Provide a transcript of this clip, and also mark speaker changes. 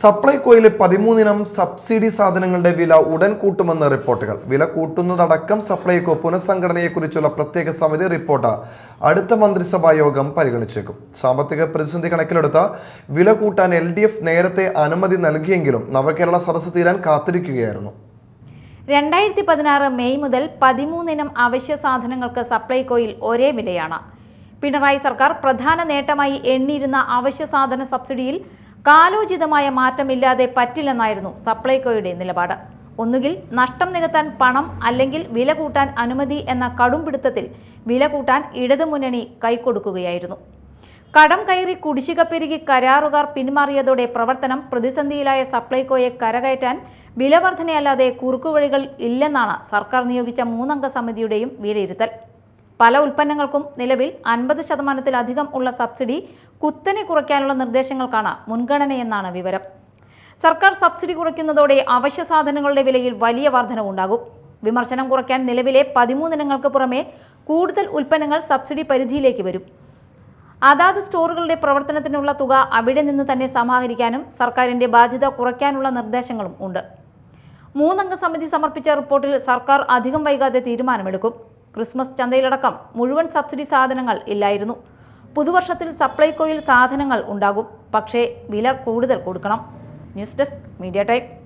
Speaker 1: സപ്ലൈകോയിലെ പതിമൂന്നിനം subsidy സാധനങ്ങളുടെ വില ഉടൻ കൂട്ടുമെന്ന് റിപ്പോർട്ടുകൾ. വില കൂട്ടുന്നതടക്കം സപ്ലൈകോ പുനഃസംഘടനയെക്കുറിച്ചുള്ള പ്രത്യേക സമിതി റിപ്പോർട്ട് അടുത്ത മന്ത്രിസഭാ യോഗം പരിഗണിച്ചേക്കും. സാമ്പത്തിക പ്രതിസന്ധി കണക്കിലെടുത്ത വില കൂട്ടാൻ എൽ നേരത്തെ അനുമതി നൽകിയെങ്കിലും നവകേരള സദസ്സ് തീരാൻ കാത്തിരിക്കുകയായിരുന്നു.
Speaker 2: രണ്ടായിരത്തി പതിനാറ് മെയ് മുതൽ പതിമൂന്നിനം അവശ്യ സാധനങ്ങൾക്ക് സപ്ലൈകോയിൽ ഒരേ വിലയാണ്. പിണറായി സർക്കാർ പ്രധാന നേട്ടമായി എണ്ണിയിരുന്ന അവശ്യ സാധന സബ്സിഡിയിൽ കാലോചിതമായ മാറ്റമില്ലാതെ പറ്റില്ലെന്നായിരുന്നു സപ്ലൈകോയുടെ നിലപാട്. ഒന്നുകിൽ നഷ്ടം നികത്താൻ പണം അല്ലെങ്കിൽ വില കൂട്ടാൻ അനുമതി എന്ന കടുംപിടുത്തത്തിൽ വില കൂട്ടാൻ ഇടതുമുന്നണി കൈക്കൊടുക്കുകയായിരുന്നു. കടം കയറി കുടിശ്ശിക പെരുകി കരാറുകാർ പിന്മാറിയതോടെ പ്രവർത്തനം പ്രതിസന്ധിയിലായ സപ്ലൈകോയെ കരകയറ്റാൻ വിലവർധനയല്ലാതെ കുറുക്കുവഴികൾ ഇല്ലെന്നാണ് സർക്കാർ നിയോഗിച്ച മൂന്നംഗ സമിതിയുടെയും വിലയിരുത്തൽ. പല ഉൽപ്പന്നങ്ങൾക്കും നിലവിൽ അൻപത് ശതമാനത്തിലധികം ഉള്ള സബ്സിഡി കുത്തനെ കുറയ്ക്കാനുള്ള നിർദ്ദേശങ്ങൾക്കാണ് മുൻഗണനയെന്നാണ് വിവരം. സർക്കാർ സബ്സിഡി കുറയ്ക്കുന്നതോടെ അവശ്യ സാധനങ്ങളുടെ വിലയിൽ വലിയ വർധനവുണ്ടാകും വിമർശനം കുറയ്ക്കാൻ നിലവിലെ പതിമൂന്നിനങ്ങൾക്ക് പുറമെ കൂടുതൽ ഉൽപ്പന്നങ്ങൾ സബ്സിഡി പരിധിയിലേക്ക് വരും. അതാത് സ്റ്റോറുകളുടെ പ്രവർത്തനത്തിനുള്ള തുക അവിടെ നിന്ന് തന്നെ സമാഹരിക്കാനും സർക്കാരിന്റെ ബാധ്യത കുറയ്ക്കാനുള്ള നിർദ്ദേശങ്ങളും ഉണ്ട്. മൂന്നംഗ സമിതി സമർപ്പിച്ച റിപ്പോർട്ടിൽ സർക്കാർ അധികം വൈകാതെ തീരുമാനമെടുക്കും. ക്രിസ്മസ് ചന്തയിലടക്കം മുഴുവൻ സബ്സിഡി സാധനങ്ങൾ ഇല്ലായിരുന്നു. പുതുവർഷത്തിൽ സപ്ലൈകോയിൽ സാധനങ്ങൾ ഉണ്ടാകും. പക്ഷേ വില കൂടുതൽ കൊടുക്കണം. News desk media time.